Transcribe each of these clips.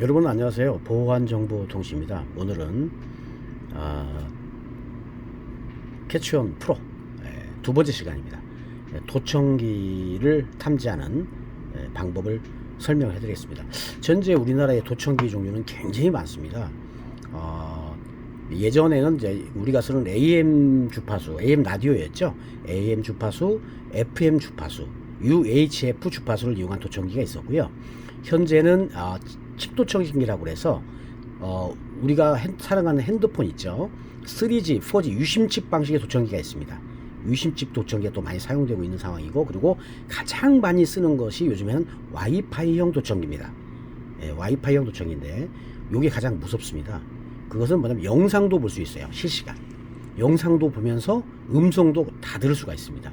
여러분 안녕하세요. 보안 정보통신입니다. 오늘은 아, 캐치온 프로 예, 두 번째 시간입니다. 예, 도청기를 탐지하는 예, 방법을 설명해 드리겠습니다. 현재 우리나라의 도청기 종류는 굉장히 많습니다. 어, 예전에는 이제 우리가 쓰는 AM 주파수, AM 라디오였죠. AM 주파수, FM 주파수, UHF 주파수를 이용한 도청기가 있었고요. 현재는 아, 칩도청기라고 해서 어, 우리가 핸- 사용하는 핸드폰 있죠. 3G, 4G 유심칩 방식의 도청기가 있습니다. 유심칩 도청기가 또 많이 사용되고 있는 상황이고 그리고 가장 많이 쓰는 것이 요즘에는 와이파이형 도청기입니다. 예, 와이파이형 도청기인데 이게 가장 무섭습니다. 그것은 뭐냐면 영상도 볼 수 있어요. 실시간. 영상도 보면서 음성도 다 들을 수가 있습니다.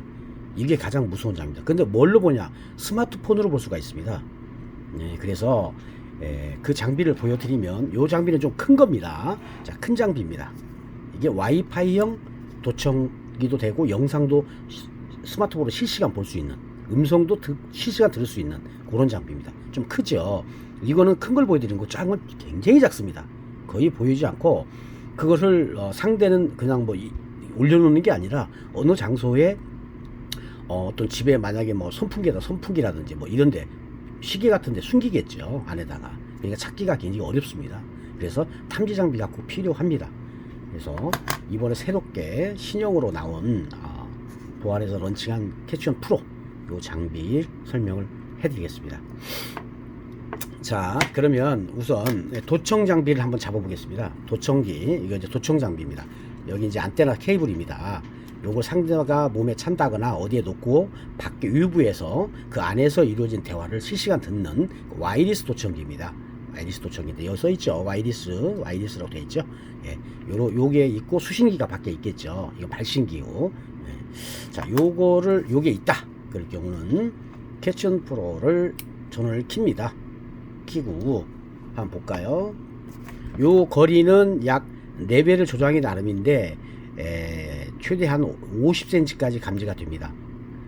이게 가장 무서운 장입니다. 근데 뭘로 보냐? 스마트폰으로 볼 수가 있습니다. 네, 그래서 에, 그 장비를 보여드리면 이 장비는 좀 큰 겁니다. 자, 큰 장비입니다. 이게 와이파이형 도청기도 되고 영상도 시- 스마트폰으로 실시간 볼 수 있는 음성도 드- 실시간 들을 수 있는 그런 장비입니다. 좀 크죠. 이거는 큰 걸 보여드리는 거 작은 건 굉장히 작습니다. 거의 보이지 않고 그것을 어, 상대는 그냥 뭐 이- 올려놓는 게 아니라 어느 장소에 어, 어떤 집에 만약에 뭐 선풍기다 선풍기라든지 뭐 이런데 시계 같은 데 숨기겠죠 안에다가. 그러니까 찾기가 굉장히 어렵습니다. 그래서 탐지 장비가 꼭 필요합니다. 그래서 이번에 새롭게 신형으로 나온 아, 보안에서 런칭한 캐치온 프로 요 장비 설명을 해드리겠습니다. 자 그러면 우선 도청 장비를 한번 잡아보겠습니다. 도청기 이거 이제 도청 장비입니다. 여기 이제 안테나 케이블입니다 요걸 상대가 몸에 찬다거나 어디에 놓고 밖에 외부에서 그 안에서 이루어진 대화를 실시간 듣는 그 와이리스 도청기입니다. 와이리스 도청기인데 여기 써 있죠. 와이리스, 와이리스라고 되어 있죠. 예, 요로 요게 있고 수신기가 밖에 있겠죠. 이거 발신기고. 예. 자, 요거를 요게 있다. 그럴 경우는 캐치온 프로를 전원을 킵니다. 키고 한번 볼까요? 요 거리는 약 레벨을 조정하기 나름인데 에, 최대 한 50cm까지 감지가 됩니다.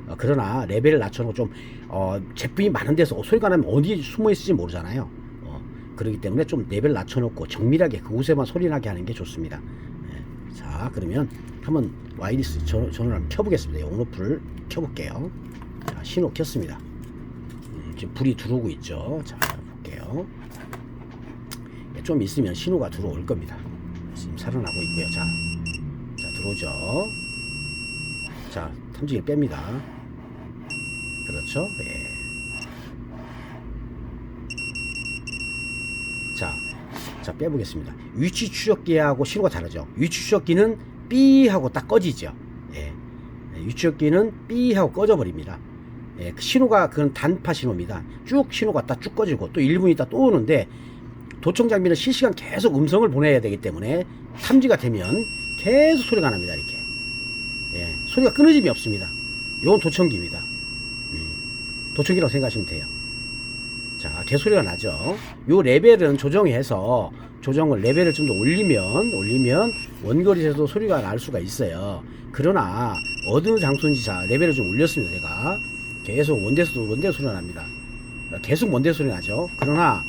어, 그러나 레벨을 낮춰놓고 좀 어, 제품이 많은 데서 소리가 나면 어디 숨어 있을지 모르잖아요. 어, 그렇기 때문에 좀 레벨 낮춰놓고 정밀하게 그곳에만 소리 나게 하는 게 좋습니다. 예, 자 그러면 한번 와이리스 전- 전원을 한번 켜보겠습니다. 온오프를 켜볼게요. 자 신호 켰습니다. 음, 지금 불이 들어오고 있죠. 자 볼게요. 예, 좀 있으면 신호가 들어올 겁니다. 지금 살아나고 있고요. 자, 자 들어오죠. 자 탐지기를 뺍니다. 그렇죠. 예. 자, 자 빼보겠습니다. 위치 추적기하고 신호가 다르죠. 위치 추적기는 삐 하고 딱 꺼지죠. 예. 예, 위치 추적기는 삐 하고 꺼져 버립니다. 예, 그 신호가 그건 단파 신호입니다. 쭉 신호가 딱 쭉 꺼지고 또 1분 있다 또 오는데 도청 장비는 실시간 계속 음성을 보내야 되기 때문에 탐지가 되면 계속 소리가 납니다 이렇게. 예, 소리가 끊어짐이 없습니다. 이건 도청기입니다. 음, 도청기라고 생각하시면 돼요. 자 개소리가 나죠. 요 레벨은 조정해서 조정을 레벨을 좀 더 올리면 올리면 원거리에서도 소리가 날 수가 있어요. 그러나 어느 장소인지 자 레벨을 좀 올렸습니다 제가. 계속 원대에서도 원대 소리가 납니다. 계속 원대 소리 나죠. 그러나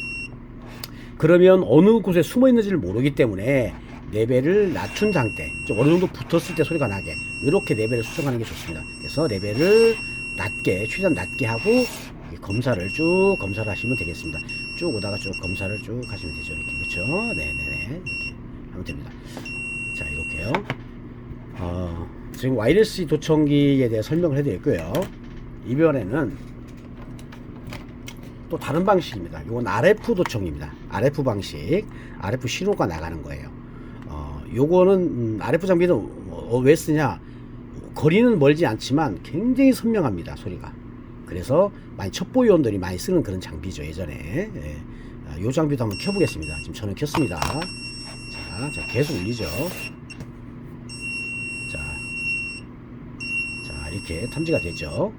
그러면 어느 곳에 숨어 있는지를 모르기 때문에 레벨을 낮춘 상태, 좀 어느 정도 붙었을 때 소리가 나게 이렇게 레벨을 수정하는 게 좋습니다. 그래서 레벨을 낮게 최대한 낮게 하고 이 검사를 쭉 검사를 하시면 되겠습니다. 쭉 오다가 쭉 검사를 쭉 하시면 되죠. 이렇게 그렇죠? 네네네 이렇게 하면 됩니다. 자 이렇게요. 어, 지금 와이러스 도청기에 대해 설명을 해드렸고요. 이번에는 또 다른 방식입니다. 이건 RF 도청입니다. RF 방식, RF 신호가 나가는 거예요. 어, 요거는 음, RF 장비는 어, 왜 쓰냐? 거리는 멀지 않지만 굉장히 선명합니다. 소리가. 그래서 많이 첩보 요원들이 많이 쓰는 그런 장비죠. 예전에. 예. 아, 요 장비도 한번 켜보겠습니다. 지금 저는 켰습니다. 자, 자 계속 울리죠. 자, 자 이렇게 탐지가 되죠.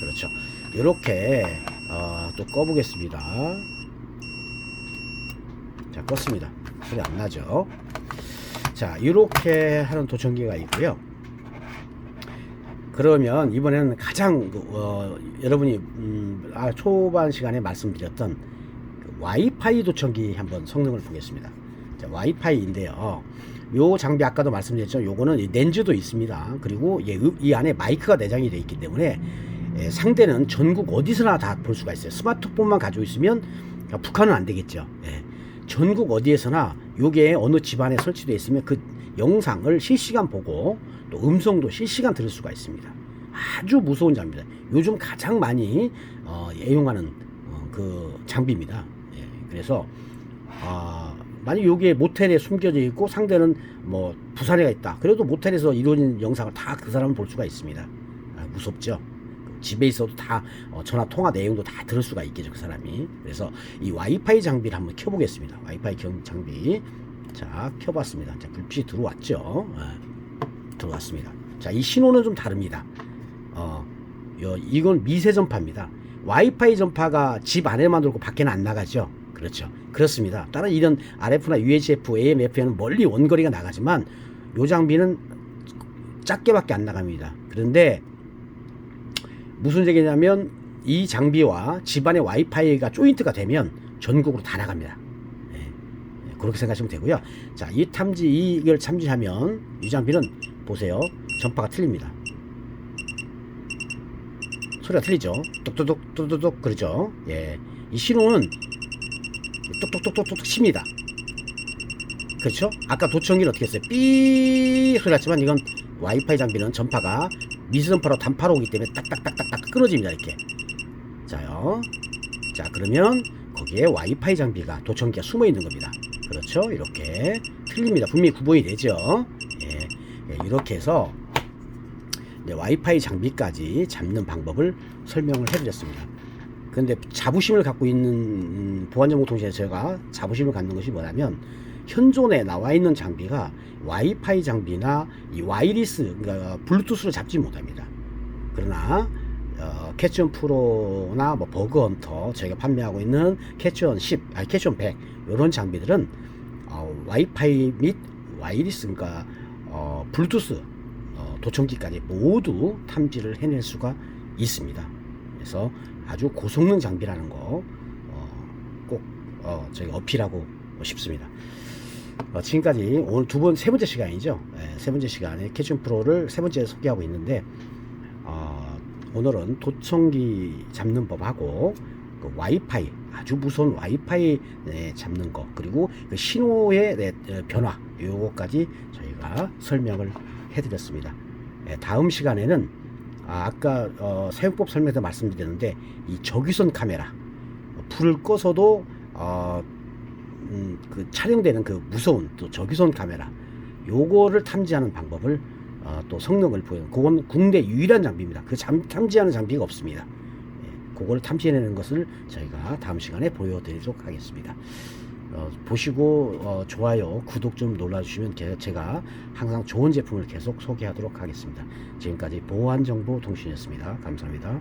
그렇죠. 이렇게 어, 또 꺼보겠습니다. 자 껐습니다. 소리 안 나죠? 자 이렇게 하는 도청기가 있고요. 그러면 이번에는 가장 그, 어, 여러분이 음, 아, 초반 시간에 말씀드렸던 그 와이파이 도청기 한번 성능을 보겠습니다. 자, 와이파이인데요. 요 장비 아까도 말씀드렸죠. 요거는 이 렌즈도 있습니다. 그리고 이, 이 안에 마이크가 내장이 되어 있기 때문에 예, 상대는 전국 어디서나 다 볼 수가 있어요. 스마트폰만 가지고 있으면 북한은 안 되겠죠. 예. 전국 어디에서나 요게 어느 집안에 설치되어 있으면 그 영상을 실시간 보고 또 음성도 실시간 들을 수가 있습니다. 아주 무서운 장비입니다. 요즘 가장 많이 어, 애용하는 어, 그 장비입니다. 예, 그래서 아, 만약 여기에 모텔에 숨겨져 있고 상대는 뭐 부산에 있다. 그래도 모텔에서 이루어진 영상을 다 그 사람은 볼 수가 있습니다. 아, 무섭죠. 집에 있어도 다 어, 전화 통화 내용도 다 들을 수가 있겠죠 그 사람이. 그래서 이 와이파이 장비를 한번 켜보겠습니다. 와이파이 경- 장비. 자 켜봤습니다. 자 불빛이 들어왔죠. 예, 들어왔습니다. 자 이 신호는 좀 다릅니다. 어, 요, 이건 미세 전파입니다. 와이파이 전파가 집 안에만 돌고 밖에는 안 나가죠. 그렇죠. 그렇습니다. 다른 이런 RF나 UHF, AM, FM은 멀리 원거리가 나가지만 요 장비는 작게밖에 안 나갑니다. 그런데 무슨 얘기냐면 이 장비와 집안의 와이파이가 조인트가 되면 전국으로 다 나갑니다. 예, 예, 그렇게 생각하시면 되고요. 자, 이 탐지 이걸 참지하면 이 장비는 보세요. 전파가 틀립니다. 소리가 틀리죠. 똑똑똑 똑똑똑 그러죠. 예. 이 신호는 똑똑똑똑똑 칩니다. 그렇죠? 아까 도청기는 어떻게 했어요? 삐 소리 났지만 이건 와이파이 장비는 전파가 미스전파로 단파로 오기 때문에 딱딱딱딱딱 끊어집니다. 이렇게. 자요. 자, 그러면 거기에 와이파이 장비가 도청기가 숨어 있는 겁니다. 그렇죠? 이렇게 틀립니다. 분명히 구분이 되죠. 예. 예, 이렇게 해서 와이파이 장비까지 잡는 방법을 설명을 해드렸습니다. 그런데 자부심을 갖고 있는 음, 보안정보 통신에 제가 자부심을 갖는 것이 뭐냐면 현존에 나와 있는 장비가 와이파이 장비나 이 와이리스 그러니까 블루투스를 잡지 못합니다. 그러나 어, 캐치온 프로나 뭐 버그헌터 저희가 판매하고 있는 캐치온 10, 아니 캐치온 100 이런 장비들은 어, 와이파이 및 와이리스 그러니까 어, 블루투스 어, 도청기까지 모두 탐지를 해낼 수가 있습니다. 그래서 아주 고성능 장비라는 거꼭 어, 저희가 어필하고 싶습니다. 어, 지금까지 오늘 두 번 세 번째 시간이죠. 예, 세 번째 시간에 캐치온 프로를 세 번째 소개하고 있는데 어, 오늘은 도청기 잡는 법하고 그 와이파이 아주 무서운 와이파이 네, 잡는 거 그리고 그 신호의 네, 어, 변화 요거까지 저희가 설명을 해드렸습니다. 예, 다음 시간에는 아, 아까 어, 사용법 설명에서 말씀드렸는데 이 적위선 카메라 어, 불을 꺼서도 어, 음, 그 촬영되는 그 무서운 또 적위선 카메라 요거를 탐지하는 방법을 어, 또 성능을 보여. 그건 국내 유일한 장비입니다. 그 잠, 탐지하는 장비가 없습니다. 예, 그걸 탐지해내는 것을 저희가 다음 시간에 보여드리도록 하겠습니다. 어, 보시고 어, 좋아요, 구독 좀 눌러주시면 제- 제가 항상 좋은 제품을 계속 소개하도록 하겠습니다. 지금까지 보안정보 통신이었습니다. 감사합니다.